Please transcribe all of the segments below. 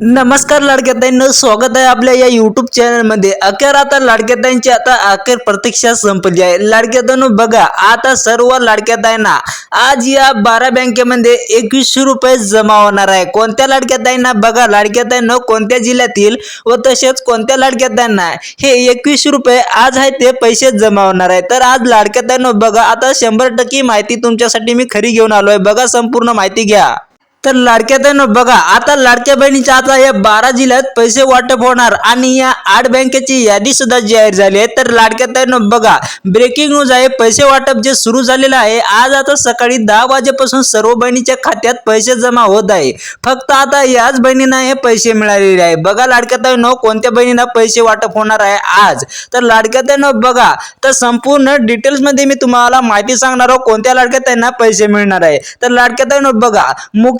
नमस्कार लाडक्याताईंनो स्वागत आहे आपल्या या युट्यूब चॅनलमध्ये अखेर आता लाडक्याताईंची आता अखेर प्रतीक्षा संपली आहे. लाडक्याताईंनो बघा आता सर्व लाडक्याताईंना आज या बारा बँकेमध्ये एकवीसशे रुपये जमा होणार आहे. कोणत्या लाडक्याताईंना बघा लाडक्याताईंनो कोणत्या जिल्ह्यातील व तसेच कोणत्या लाडक्याताईंना हे एकवीसशे रुपये आज आहे ते पैसे जमा होणार आहे. तर आज लाडक्याताईंना बघा आता शंभर टक्के माहिती तुमच्यासाठी मी खरी घेऊन आलो आहे बघा संपूर्ण माहिती घ्या. तर लाडक्या बहिणी बघा आता लाडक्या बहिणीच्या आता या बारा जिल्ह्यात पैसे वाटप होणार आणि या आठ बँकेची यादी सुद्धा जाहीर झाली आहे. तर लाडक्या बहिणी बघा ब्रेकिंग न्यूज आहे पैसे वाटप जे सुरू झालेलं आहे आज आता सकाळी दहा वाजेपासून सर्व बहिणीच्या खात्यात पैसे जमा होत आहे. फक्त आता याच बहिणींना हे पैसे मिळालेले आहे. बघा लाडक्या बहिणी कोणत्या बहिणींना पैसे वाटप होणार आहे आज? तर लाडक्या बहिणी बघा तर संपूर्ण डिटेल्समध्ये मी तुम्हाला माहिती सांगणार आहोत कोणत्या लाडक्या त्यांना पैसे मिळणार आहे. तर लाडक्या बहिणी बघा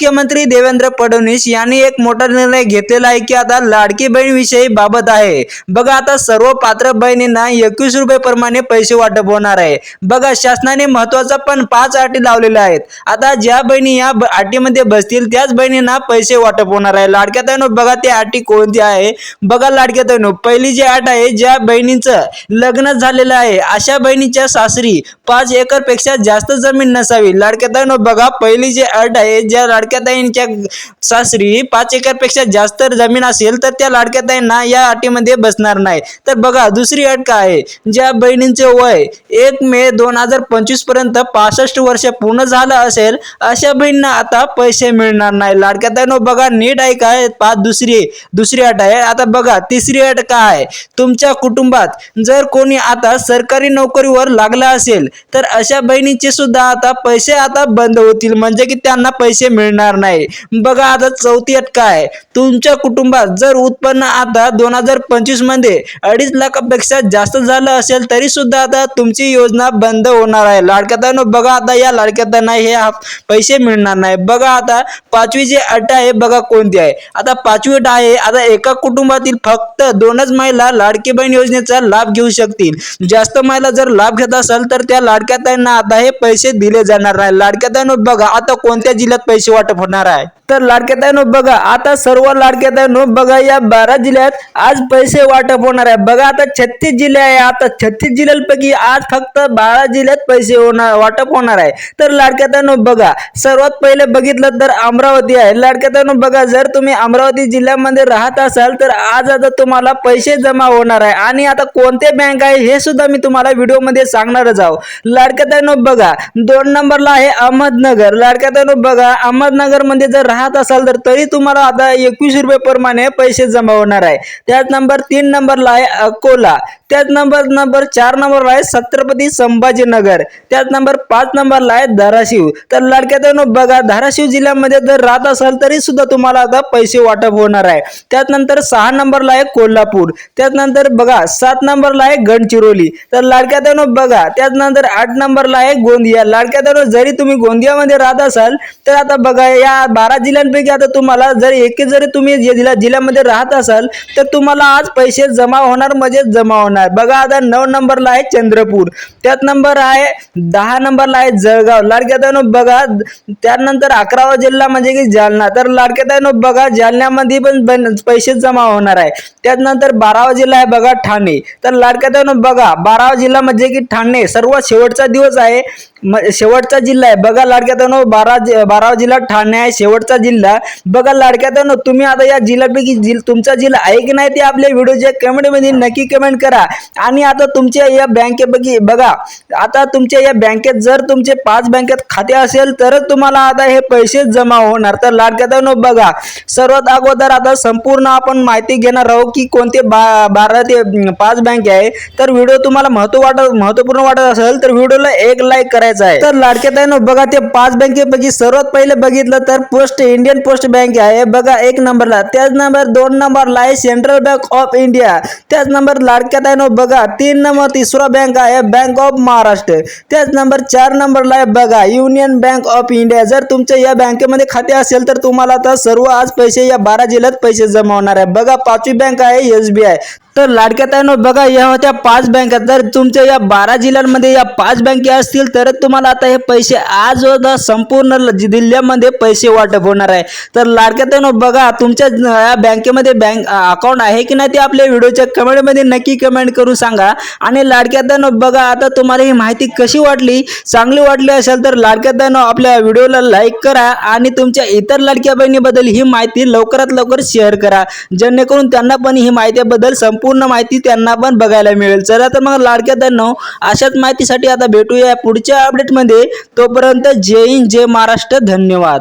मुख्यमंत्री देवेंद्र फडणवीस यांनी एक मोठा निर्णय घेतलेला आहे की आता लाडकी बहीण विषयी बाबत आहे. बघा आता सर्व पात्र बहिणींना एकवीस रुपये प्रमाणे पैसे वाटप होणार आहे. बघा शासनाने महत्त्वाचा पण पाच अटी लावलेल्या आहेत. आता ज्या बहिणी या अटीमध्ये बसतील त्याच बहिणींना पैसे वाटप होणार आहे. लाडक्या तैनो बघा त्या अटी कोणती आहे. बघा लाडक्या तैनो पहिली जी अट आहे ज्या बहिणीचं लग्न झालेलं आहे अशा बहिणीच्या सासरी पाच एकरपेक्षा जास्त जमीन नसावी. लाडक्याताईनो बघा पहिली जी अट आहे ज्या लाडक्याताईंच्या सासरी पाच एकरपेक्षा जास्त जमीन असेल तर त्या लाडक्याताईंना या अटीमध्ये बसणार नाही. तर बघा दुसरी अट काय आहे? ज्या बहिणींचे वय एक मे दोन हजार पंचवीसपर्यंत पासष्ट वर्ष पूर्ण झालं असेल अशा बहिणींना आता पैसे मिळणार नाही. लाडक्याताईनो बघा नीट आहे काय? पाच दुसरी दुसरी अट आहे. आता बघा तिसरी अट काय आहे? तुमच्या कुटुंबात जर कोणी आता सरकारी नोकरीवर लागला असेल तर अशा बहिणीचे सुद्धा आता पैसे आता बंद होतील. म्हणजे की त्यांना पैसे मिळणार नाही. बघा आता चौथी अट काय आहे? तुमच्या कुटुंबात जर उत्पन्न आता दोन हजार पंचवीसमध्ये अडीच लाखापेक्षा जास्त झालं असेल तरी सुद्धा आता तुमची योजना बंद होणार आहे. लाडक्यातांनो बघा आता या लाडक्यातांना हे पैसे मिळणार नाही. बघा आता पाचवी जी अट आहे बघा कोणती आहे. आता पाचवी अट आहे आता एका कुटुंबातील फक्त दोनच महिला लाडकी बहीण योजनेचा लाभ घेऊ शकतील. जास्त महिला जर लाभ घेत असेल तर त्या लाडक्या ताईंना आता हे पैसे दिले जाणार नाही. लाडक्या ताईंनो बघा आता कोणत्या जिल्ह्यात पैसे वाटप होणार आहे? तर लाडक्या ताईनो बघा आता सर्व लाडक्या ताईनो बघा या बारा जिल्ह्यात आज पैसे वाटप होणार आहे. बघा आता छत्तीस जिल्हे आहे. आता छत्तीस जिल्ह्यांपैकी आज फक्त बारा जिल्ह्यात पैसे होणार वाटप होणार आहे. तर लाडक्या ताईनो बघा सर्वात पहिले बघितलं तर अमरावती आहे. लाडक्या ताईनो बघा जर तुम्ही अमरावती जिल्ह्यामध्ये राहत असाल तर आज आता तुम्हाला पैसे जमा होणार आहे. आणि आता कोणते बँक आहे हे सुद्धा मी तुम्हाला व्हिडिओमध्ये सांगणारच आहो. लाडक्या ताईनो बघा दोन नंबरला आहे अहमदनगर. लाडक्या ताईनो बघा अहमदनगरमध्ये जर जर राहत असाल तर तरी तुम्हाला आता एकवीस रुपये प्रमाणे पैसे जमा होणार आहे. त्याच नंबर तीन नंबरला आहे अकोला. त्याच नंबर नंबर चार नंबरला आहे छत्रपती संभाजीनगर. त्याच नंबर पाच नंबरला आहे धाराशिव. तर लाडक्या बघा धाराशिव जिल्ह्यामध्ये जर राहत असाल तरी सुद्धा तुम्हाला आता पैसे वाटप होणार आहे. त्याचनंतर सहा नंबरला आहे कोल्हापूर. त्याचनंतर बघा सात नंबरला आहे गडचिरोली. तर लाडक्या बघा त्याचनंतर आठ नंबरला आहे गोंदिया. लाडक्या ताईंनो जरी तुम्ही गोंदियामध्ये राहत असाल तर आता बघा या बारा जिल्ह्यांपैकी आता तुम्हाला जर एक जरी तुम्ही जे जिल्ह्यामध्ये राहत असाल तर तुम्हाला आज पैसे जमा होणार म्हणजे जमा होणार. बघा आता नऊ नंबरला आहे चंद्रपूर. त्यात नंबर आहे दहा नंबरला आहे जळगाव. लाडक्याताईन बघा त्यानंतर अकरावा जिल्हा म्हणजे की जालना. तर लाडक्याताईनं बघा जालन्यामध्ये पण पैसे जमा होणार आहे. त्यानंतर बारावा जिल्हा आहे बघा ठाणे. तर लाडक्या बघा बारावा जिल्हा म्हणजे की ठाणे. सर्वात शेवटचा दिवस आहे. शेवटचा जिल्हा आहे. बघा लाडक्या ताईंनो बारा जि- जिल्हा ठाणे आहे. शेवटचा जिल्हा. बघा लाडक्या तुम्ही आता या जिल्ह्यापैकी जिल तुमचा जिल्हा आहे की नाही ते आपल्या व्हिडिओच्या कमेंटमध्ये नक्की कमेंट करा. आणि आता तुमच्या या बँकेपैकी बघा आता तुमच्या या बँकेत जर तुमचे पाच बँकेत खाते असेल तरच तुम्हाला आता हे पैसे जमा होणार. तर लाडक्या बघा. सर्वात अगोदर आता संपूर्ण आपण माहिती घेणार आहोत की कोणते बा बारा ते पाच बँक आहे. तर व्हिडिओ तुम्हाला महत्त्व वाटत महत्त्वपूर्ण वाटत असेल तर व्हिडिओला एक लाईक करायचा आहे. तर लाडक्या ताईंनो बघा ते पाच बँकेपैकी सर्वात पहिले बघितलं तर पोस्ट इंडियन पोस्ट बँक आहे. बघा एक नंबरला. त्याच नंबर दोन नंबरला आहे सेंट्रल बँक ऑफ इंडिया. त्याच नंबर लाडक्या ताईंनो बघा तीन नंबर तिसरा बँक आहे बँक ऑफ महाराष्ट्र. त्याच नंबर चार नंबरला आहे बघा युनियन बँक ऑफ इंडिया. जर तुमच्या या बँकेमध्ये खाते असेल तर तुम्हाला आता सर्व आज पैसे या बारा जिल्ह्यात पैसे जमा होणार आहे. बघा पाचवी बँक आहे एस बी आय. तर लाडक्या ताईनो बघा या होत्या पाच बँका जर तुमच्या या बारा जिल्ह्यांमध्ये या पाच बँके असतील तर तुम्हाला आता हे पैसे आज संपूर्ण जिल्ह्यामध्ये पैसे वाटप होणार आहे. तर लाडक्या ताईनो बघा तुमच्या या बँकेमध्ये बँक अकाउंट आहे की नाही ते आपल्या व्हिडिओच्या कमेंटमध्ये नक्की कमेंट करून सांगा. आणि लाडक्या ताईनो बघा आता तुम्हाला ही माहिती कशी वाटली चांगली वाटली असेल तर लाडक्या ताईनो आपल्या व्हिडिओला लाईक करा आणि तुमच्या इतर लाडक्या बहिणीबद्दल ही माहिती लवकरात लवकर शेअर करा. जेणेकरून त्यांना पण ही माहितीबद्दल संपूर्ण पूर्ण माहिती त्यांना पण बघायला मिळेल. चला तर मग लाडक्या बहिणींनो अशाच माहितीसाठी आता भेटूया पुढच्या अपडेटमध्ये तोपर्यंत जय हिंद जय महाराष्ट्र. धन्यवाद.